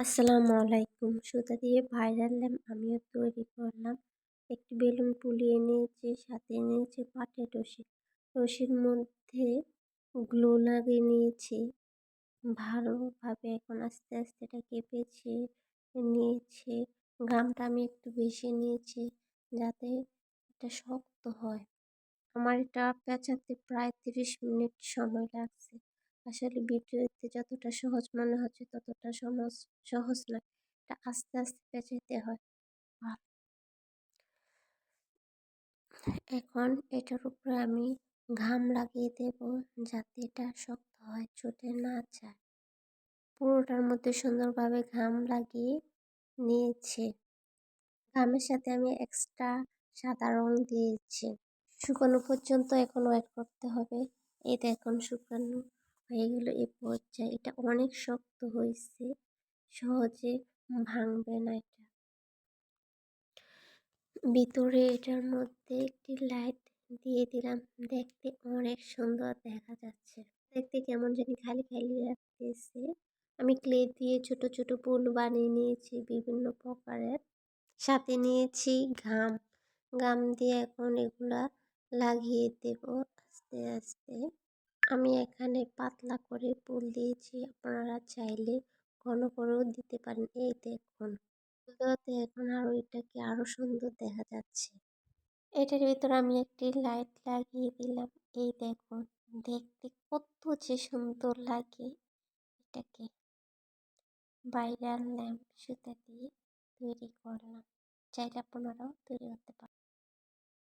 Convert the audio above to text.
আসসালামু আলাইকুম। সুতা দিয়ে ভাইরাল ল্যাম্প আমিও তৈরি করলাম। একটি বেলুন পুলিয়ে নিয়েছি, সাথে নিয়েছি পাটের রশি। রশির মধ্যে গ্লু লাগিয়ে নিয়েছি। ভালোভাবে এখন আস্তে আস্তে এটা কেঁপেছে, নিয়েছি। গ্রামটা আমি একটু বেশি নিয়েছি যাতে এটা শক্ত হয়। আমার এটা পেঁচাতে প্রায় তিরিশ মিনিট সময় লাগছে। আসলে ভিডিওতে যতটা সহজ মনে হচ্ছে, ততটা সহজ সহজ নয়। এটা আস্তে আস্তে পেঁচাইতে হয়। এখন এটার উপরে আমি ঘাম লাগিয়ে দেব যাতে এটা শক্ত হয়, ছুটে না যায়। পুরোটার মধ্যে সুন্দরভাবে ঘাম লাগিয়ে নিয়েছি। ঘামের সাথে আমি এক্সট্রা সাদা রং দিয়েছি। শুকানো পর্যন্ত এখন ওয়েট করতে হবে। এই দেখুন শুকানো হয়ে গেল এ পর্যায়ে। এটা অনেক শক্ত হয়েছে সহজে ভাঙবে না এটা। ভিতরে এটার মধ্যে একটি লাইট দিয়ে দিলাম। দেখতে অনেক সুন্দর দেখা যাচ্ছে। দেখতে কেমন জানি খালি খালি রাখতেছে আমি ক্লে দিয়ে ছোট ছোট ফুল বানিয়ে নিয়েছি বিভিন্ন প্রকারের। সাথে নিয়েছি ঘাম। ঘাম দিয়ে এখন এগুলা লাগিয়ে দেব আস্তে আস্তে। আমি এখানে পাতলা করে ফুল দিয়েছি। আপনারা চাইলে ঘন করেও দিতে পারেন। এই দেখুন দেওয়াতে এখন আরও এটাকে আরও সুন্দর দেখা যাচ্ছে। এটার ভিতরে আমি একটি লাইট লাগিয়ে দিলাম। এই দেখুন, দেখতে কত যে সুন্দর লাগে এটাকে। ভাইরাল ল্যাম্প সুতা দিয়ে তৈরি করলাম। চাইলে আপনারাও তৈরি করতে পারেন